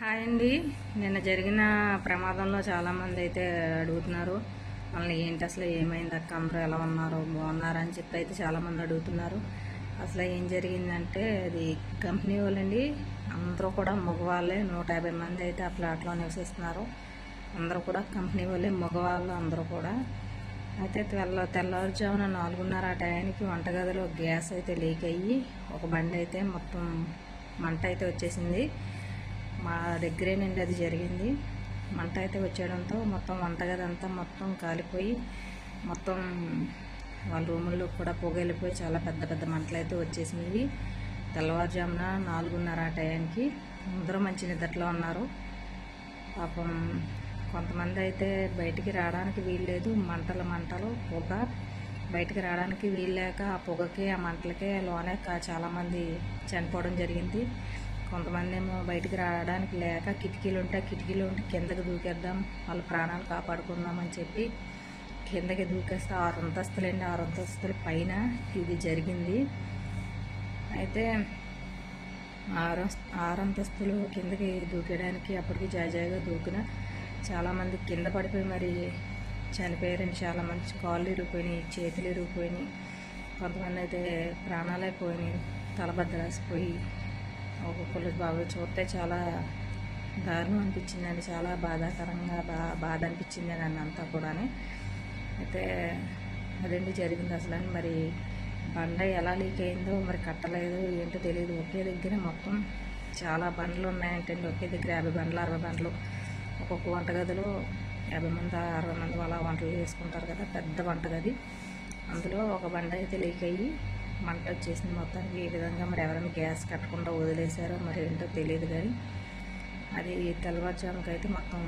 Hi అండి. నిన్న జరిగిన ప్రమాదంలో చాలామంది అయితే అడుగుతున్నారు. వాళ్ళని ఏంటి అసలు ఏమైంది? అక్క అందరూ ఎలా ఉన్నారు? బాగున్నారా? అని చెప్పి అయితే చాలామంది అడుగుతున్నారు. అసలు ఏం జరిగిందంటే అది కంపెనీ వాళ్ళండి. అందరూ కూడా మగవాళ్ళే. నూట యాభై మంది అయితే ఆ ఫ్లాట్లో నివసిస్తున్నారు. అందరూ కూడా కంపెనీ వాళ్ళే మగవాళ్ళు అందరూ కూడా. అయితే తెల్ల తెల్లవారుజామున నాలుగున్నర ఆ టయానికి వంటగదిలో గ్యాస్ అయితే లీక్ అయ్యి ఒక బండి అయితే మొత్తం మంట అయితే వచ్చేసింది. మా దగ్గరేనండి అది జరిగింది. మంట అయితే వచ్చేయడంతో మొత్తం వంటగది అంతా మొత్తం కాలిపోయి మొత్తం వాళ్ళ రూముల్లో కూడా పొగ వెళ్ళిపోయి చాలా పెద్ద పెద్ద మంటలు అయితే వచ్చేసినవి. తెల్లవారుజామున నాలుగున్నర ఆ టయానికి అందరూ మంచి నిద్రలో ఉన్నారు. పాపం కొంతమంది అయితే బయటికి రావడానికి వీల్లేదు మంటలు మంటలు పొగ. బయటికి రావడానికి వీల్లేక ఆ పొగకి ఆ మంటలకే లోనే కా- చాలామంది చనిపోవడం జరిగింది. కొంతమంది ఏమో బయటికి రావడానికి లేక కిటికీలు ఉంటే కిటికీలు ఉంటే కిందకి దూకేద్దాం వాళ్ళ ప్రాణాలు కాపాడుకుందాం అని చెప్పి కిందకి దూకేస్తే ఆరు అంతస్తులండి ఆరు అంతస్తుల పైన ఇది జరిగింది. అయితే ఆరు ఆరు అంతస్తులు కిందకి దూకేయడానికి అప్పటికి జాజాయిగా దూకిన చాలామంది కింద పడిపోయి మరి చనిపోయారండి చాలామంది. కాళ్ళు ఇరిగిపోయినాయి చేతులు ఇరిగిపోయినాయి. కొంతమంది అయితే ప్రాణాలైపోయినాయి పోయినాయి ఒక్కొక్కరు బాబు చూస్తే చాలా దారుణం అనిపించిందండి. చాలా బాధాకరంగా బా బాధ అనిపించింది నన్ను అంతా కూడాని. అయితే అదేంటి జరిగింది అసలు. అని మరి బండ ఎలా లీక్ అయిందో మరి కట్టలేదు ఏంటో తెలియదు ఒకే దగ్గర మొత్తం చాలా బండ్లు ఉన్నాయంటండి. ఒకే దగ్గర యాభై బండ్లు అరవై బండ్లు. ఒక్కొక్క వంటగదిలో యాభై మంది అరవై మంది అలా వంటలు చేసుకుంటారు కదా పెద్ద వంటగది. అందులో ఒక బండ అయితే లీక్ అయ్యి మంట వచ్చేసింది మొత్తానికి. ఈ విధంగా మరి ఎవరైనా గ్యాస్ కట్టకుండా వదిలేశారో మరి ఏంటో తెలియదు కానీ అది తెల్లవారుజాముకి అయితే మొత్తం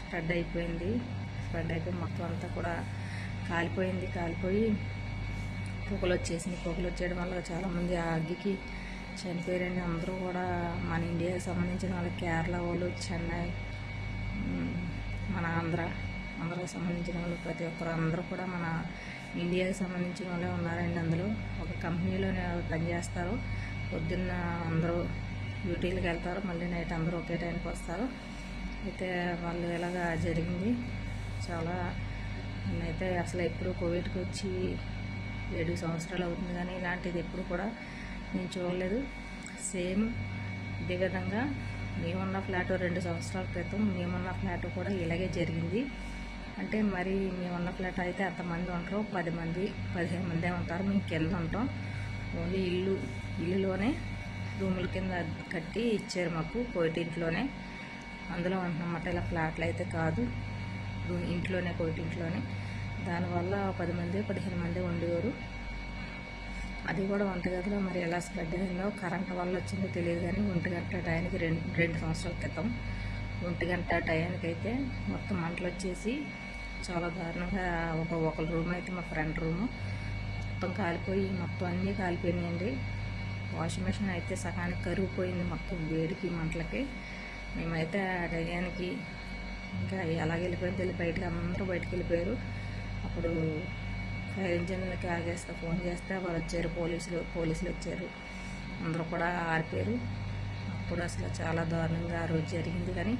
స్ప్రెడ్ అయిపోయింది. స్ప్రెడ్ అయిపోయి మొత్తం అంతా కూడా కాలిపోయింది. కాలిపోయి పొగలు వచ్చేసింది. పొగలు వచ్చేయడం వల్ల చాలామంది ఆ అగ్గికి చనిపోయారండి. అందరూ కూడా మన ఇండియాకి సంబంధించిన వాళ్ళు కేరళ వాళ్ళు చెన్నై మన ఆంధ్ర ఆంధ్రాకి సంబంధించిన వాళ్ళు ప్రతి ఒక్కరు అందరూ కూడా మన ఇండియాకి సంబంధించిన వాళ్ళే ఉన్నారండి అందులో. ఒక కంపెనీలోనే పనిచేస్తారు పొద్దున్న అందరూ డ్యూటీలకు వెళ్తారు. మళ్ళీ నైట్ అందరూ ఒకే టైంకి వస్తారు. అయితే వాళ్ళు ఇలాగా జరిగింది. చాలా నేనైతే అసలు ఎప్పుడు కోవిడ్కి వచ్చి ఏడు సంవత్సరాలు అవుతుంది కానీ ఇలాంటిది ఎప్పుడు కూడా నేను చూడలేదు. సేమ్ ఇదే విధంగా మేమున్న ఫ్లాట్ రెండు సంవత్సరాల క్రితం మేమున్న ఫ్లాట్ కూడా ఇలాగే జరిగింది. అంటే మరి మేమున్న ఫ్లాట్ అయితే ఎంతమంది ఉంటారు. పది మంది పదిహేను మందే ఉంటారు. మేము కింద ఉంటాం. ఓన్లీ ఇల్లు ఇల్లులోనే రూముల కింద కట్టి ఇచ్చారు మాకు. కోటింట్లోనే అందులో ఉంటున్నమాట. ఇలా ఫ్లాట్లు అయితే కాదు. రూ- ఇంట్లోనే కోటింట్లోనే దానివల్ల పది మంది పదిహేను మంది ఉండేవారు. అది కూడా వంటగదిలో మరి ఎలా స్ప్రెడ్ అయిందో కరెంట్ వల్ల వచ్చిందో తెలియదు కానీ ఒంటి గంట రెండు రెండు సంవత్సరాల క్రితం ఒంటి గంట టయానికి అయితే మొత్తం మంటలు వచ్చేసి చాలా దారుణంగా ఒక ఒక రూమ్ అయితే మా ఫ్రెండ్ రూము. మొత్తం కాలిపోయి మొత్తం అన్నీ కాలిపోయినాయండి. వాషింగ్ మిషన్ అయితే సగానికి కరిగిపోయింది మొత్తం వేడికి మంటలకి. మేమైతే ఆ టయానికి ఇంకా ఎలాగ వెళ్ళిపోయింది తెలియదు బయటకు అందరూ బయటకు వెళ్ళిపోయారు అప్పుడు ఫైర్ ఇంజిన్లకి ఆగేస్తే ఫోన్ చేస్తే వాళ్ళు వచ్చారు పోలీసులు పోలీసులు వచ్చారు అందరూ కూడా ఆరిపోయారు. కూడా అసలు చాలా దారుణంగా ఆ రోజు జరిగింది. కానీ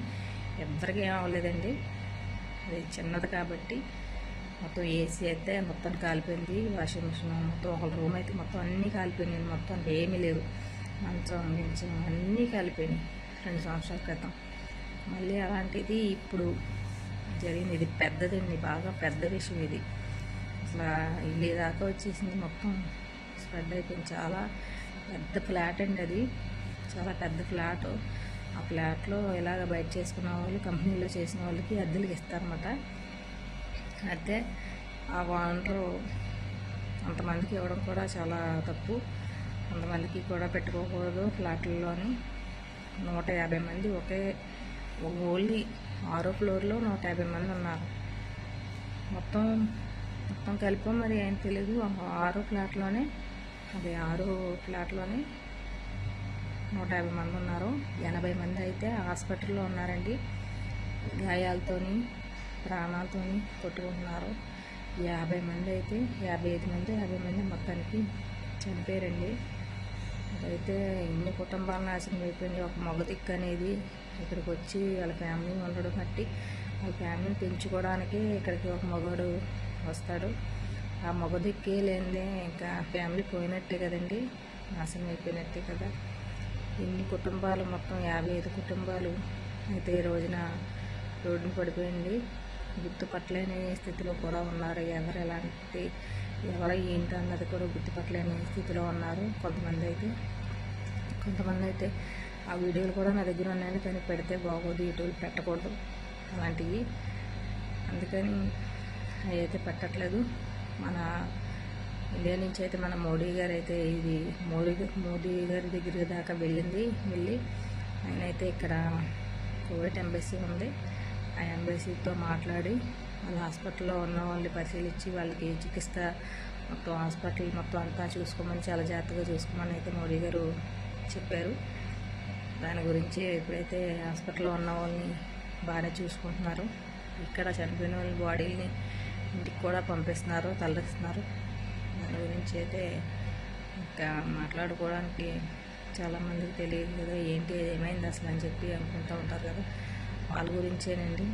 ఎవ్వరికీ ఏం అవ్వలేదండి. అది చిన్నది కాబట్టి మొత్తం ఏసీ అయితే మొత్తం కాలిపోయింది. వాషింగ్ మిషన్ మొత్తం ఒక రూమ్ అయితే మొత్తం అన్నీ కాలిపోయినాయి. మొత్తం ఏమీ లేవు. మంచం మించం అన్నీ కాలిపోయినాయి రెండు సంవత్సరాల క్రితం. మళ్ళీ అలాంటిది ఇప్పుడు జరిగింది. ఇది పెద్దదండి. బాగా పెద్ద విషయం ఇది. అసలు ఇల్లు దాకా వచ్చేసింది. మొత్తం స్ప్రెడ్ అయిపోయింది. చాలా పెద్ద ఫ్లాట్ అండి అది. చాలా పెద్ద ఫ్లాట్. ఆ ఫ్లాట్లో ఇలాగ బయట చేసుకున్న వాళ్ళు కంపెనీలో చేసిన వాళ్ళకి అద్దెలకు ఇస్తారన్నమాట. అయితే ఆ ఓనరు అంతమందికి ఇవ్వడం కూడా చాలా తప్పు. అంతమందికి కూడా పెట్టుకోకూడదు ఫ్లాట్లలోని. నూట యాభై మంది ఒకే ఓన్లీ ఆరో ఫ్లోర్లో నూట యాభై మంది ఉన్నారు. మొత్తం మొత్తం కలిపి మరి ఏం తెలియదు ఆరో ఫ్లాట్లోనే అది ఆరో ఫ్లాట్లోనే నూట యాభై మంది ఉన్నారు. ఎనభై మంది అయితే హాస్పిటల్లో ఉన్నారండి. గాయాలతోని ప్రాణాలతోని కొట్టుకుంటున్నారు. యాభై మంది అయితే యాభై ఐదు మంది యాభై మంది మొత్తానికి చనిపోయారండి. అయితే ఎన్ని కుటుంబాలు నాశనం అయిపోయింది ఒక మగ దిక్కు అనేది ఇక్కడికి వచ్చి వాళ్ళ ఫ్యామిలీ ఉండడం బట్టి వాళ్ళ ఫ్యామిలీని పెంచుకోవడానికి ఇక్కడికి ఒక మగవాడు వస్తాడు. ఆ మగ దిక్కే లేనిదే ఇంకా ఫ్యామిలీ పోయినట్టే కదండి. నాశనం అయిపోయినట్టే కదా. ఇన్ని కుటుంబాలు? మొత్తం యాభై ఐదు కుటుంబాలు అయితే ఈ రోజున రోడ్డున పడిపోయింది. గుర్తుపట్టలేని స్థితిలో కూడా ఉన్నారు. ఎవరు ఎలాంటి ఎవరు ఏంటి అన్నది కూడా గుర్తుపట్టలేని స్థితిలో ఉన్నారు కొంతమంది అయితే. కొంతమంది అయితే ఆ వీడియోలు కూడా నా దగ్గర ఉన్నాయని కానీ పెడితే బాగోదు యూట్యూబ్ పెట్టకూడదు అలాంటివి. అందుకని అవి అయితే పెట్టట్లేదు. మన ఇండియా నుంచి అయితే మన మోడీ గారు అయితే ఇది మోడీ మోడీ గారి దగ్గర దాకా వెళ్ళింది. వెళ్ళి ఆయన అయితే ఇక్కడ కోవిడ్ ఎంబసీ ఉంది. ఆ ఎంబసీతో మాట్లాడి వాళ్ళ హాస్పిటల్లో ఉన్న వాళ్ళని పరిశీలించి వాళ్ళకి చికిత్స మొత్తం హాస్పిటల్ మొత్తం అంతా చూసుకోమని చాలా జాగ్రత్తగా చూసుకోమని అయితే మోడీ గారు చెప్పారు. దాని గురించి ఎప్పుడైతే హాస్పిటల్లో ఉన్న వాళ్ళని బాగానే చూసుకుంటున్నారు ఇక్కడ చనిపోయిన వాళ్ళ బాడీని ఇంటికి కూడా పంపిస్తున్నారు తలరిస్తున్నారు దాని గురించి అయితే ఇంకా మాట్లాడుకోవడానికి చాలామందికి తెలియదు కదా ఏంటి ఏమైంది అసలు అని చెప్పి అనుకుంటూ ఉంటారు కదా. వాళ్ళ గురించేనండి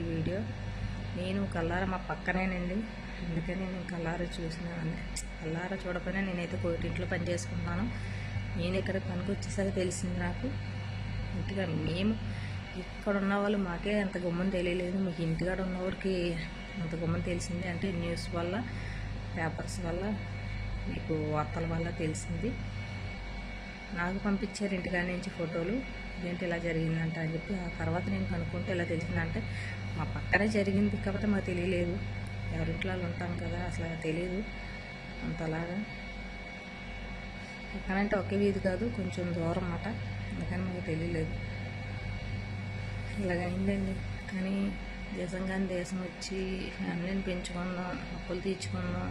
ఈ వీడియో. నేను కల్లార మా పక్కనేనండి. అందుకని నేను కల్లార చూసిన కల్లార చూడకపోయినా నేనైతే కోటింట్లో పని చేసుకుంటాను. నేను ఇక్కడ పనికి వచ్చేసరికి తెలిసింది నాకు. ఇంటిగా మేము ఇక్కడ ఉన్న వాళ్ళు మాకే అంత గమ్మని తెలియలేదు. మీకు ఇంటికాడ ఉన్నవారికి అంత గమ్మని తెలిసింది. అంటే న్యూస్ వల్ల పేపర్స్ వల్ల మీకు వార్తల వల్ల తెలిసింది. నాకు పంపించారు ఇంటికాడ నుంచి ఫోటోలు. ఏంటి ఇలా జరిగిందంట అని చెప్పి ఆ తర్వాత నేను కనుక్కుంటే ఇలా తెలిసిందంటే మా పక్కనే జరిగింది కాబట్టి మాకు తెలియలేదు. ఎవరింట్లో ఉంటాం కదా అసలు తెలియదు. అంతలాగా. పక్కనంటే ఒకే వీధి కాదు కొంచెం దూరం అన్నమాట. అందుకని మాకు తెలియలేదు. ఇలాగైందండి. కానీ నిజంగానే దేశం వచ్చి ఫ్యామిలీని పెంచుకుందాం అప్పులు తీర్చుకుందాం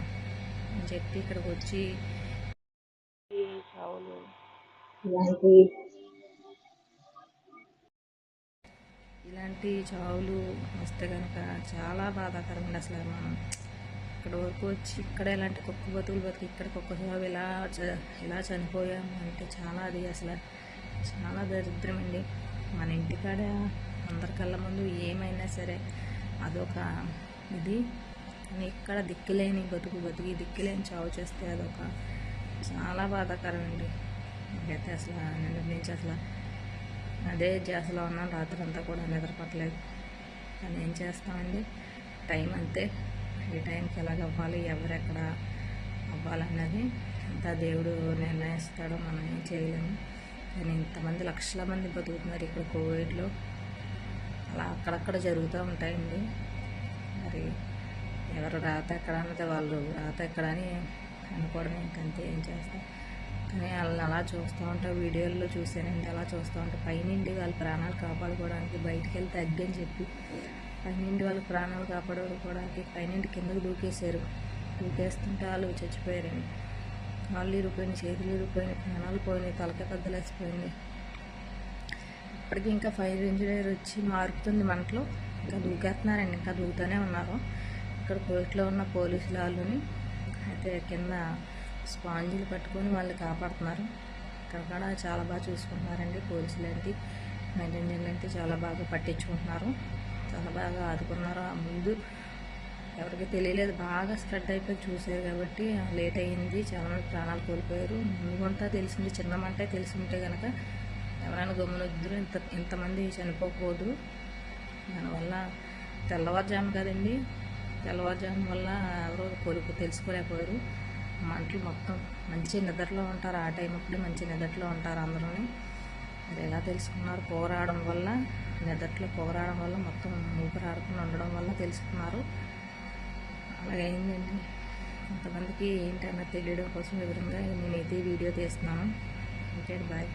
అని చెప్పి ఇక్కడికి వచ్చి చావులు. ఇలాంటి ఇలాంటి చావులు వస్తే కనుక చాలా బాధాకరమండి అసలు మనం. ఇక్కడ వరకు వచ్చి ఇక్కడ ఇలాంటి కుక్క బతుకులు బతికి ఇక్కడ కుక్క చావు ఇలా చ- ఇలా చనిపోయాము అంటే చాలా అది అసలు చాలా దరిద్రం అండి మన ఇంటికాడ అందరి కళ్ళ ముందు ఏమైనా సరే అదొక ఇది. ఎక్కడ దిక్కులేని బతుకు బతికి దిక్కులేని చావు చేస్తే అదొక చాలా బాధాకరం అండి నాకైతే అసలు నిన్న నుంచి అసలు అదే జాసలో ఉన్నాను. రాత్రి అంతా కూడా నిద్రపట్టలేదు. కానీ ఏం చేస్తామండి? టైం అంతే. ఏ టైంకి ఎలాగ అవ్వాలి? ఎవరెక్కడ అవ్వాలన్నది అంతా దేవుడు నిర్ణయిస్తాడో. మనం ఏం చేయలేము. కానీ ఇంతమంది లక్షల మంది బతుకుతున్నారు ఇక్కడ కోవిడ్లో. అలా అక్కడక్కడ జరుగుతూ ఉంటాయండి. మరి ఎవరు రాత ఎక్కడ అన్నది వాళ్ళు రాత ఎక్కడ అని అనుకోవడం ఇంకంతే ఏం చేస్తాం. కానీ వాళ్ళని అలా చూస్తూ ఉంటా వీడియోల్లో చూసానండి అలా చూస్తూ ఉంటే. పైనుండి వాళ్ళ ప్రాణాలు కాపాడుకోవడానికి బయటికి వెళ్తే అగ్గి చెప్పి పైనుండి వాళ్ళ ప్రాణాలు కాపాడుకోవడానికి పైనుండి కిందకు దూకేశారు. దూకేస్తుంటే వాళ్ళు చచ్చిపోయారండి. కాళ్ళు ఇరిపోయినాయి చేతులు ఇరిపోయినాయి ప్రాణాలు పోయినాయి తలక కద్దలేసిపోయింది ఇప్పటికీ ఇంకా ఫైర్ ఇంజనీర్ వచ్చి మారుతుంది మనట్లో ఇంకా దూకేస్తున్నారండి ఇంకా దూకుతూనే ఉన్నారు. ఇక్కడ కోర్టులో ఉన్న పోలీసులు వాళ్ళని అయితే కింద స్పాంజీలు పట్టుకొని వాళ్ళు కాపాడుతున్నారు. ఇక్కడ కూడా చాలా బాగా చూసుకుంటున్నారండి పోలీసులు ఏంటి నైట్ అయితే చాలా బాగా పట్టించుకుంటున్నారు. చాలా బాగా ఆదుకున్నారు. ఆ ముందు ఎవరికి తెలియలేదు బాగా స్ప్రెడ్ అయిపోయి చూసారు కాబట్టి లేట్ అయ్యింది. చాలా మంది ప్రాణాలు కోల్పోయారు. ముందుకుంటా తెలిసింది చిన్న మంటే తెలిసి ఉంటే కనుక ఎవరైనా గమ్మునొద్దురు ఇంత ఇంతమంది చనిపోకూడదు దానివల్ల తెల్లవారుజాము కదండి. తెల్లవారుజాము వల్ల ఎవరో కొలుపు తెలుసుకోలేకపోయారు. మంటలు మొత్తం మంచి నిద్రలో ఉంటారు. ఆ టైం అప్పుడే మంచి నిద్రలో ఉంటారు అందరూ మరి ఎలా తెలుసుకున్నారు? పోరాడడం వల్ల నిద్రలో పోరాడడం వల్ల మొత్తం ఊపిరాడకుండా ఉండడం వల్ల తెలుసుకున్నారు. అలాగే అయిందండి. కొంతమందికి ఏంటన్నా తెలియడం కోసం వివరంగా నేనైతే అయితే వీడియో తీస్తున్నాను. Okay bye.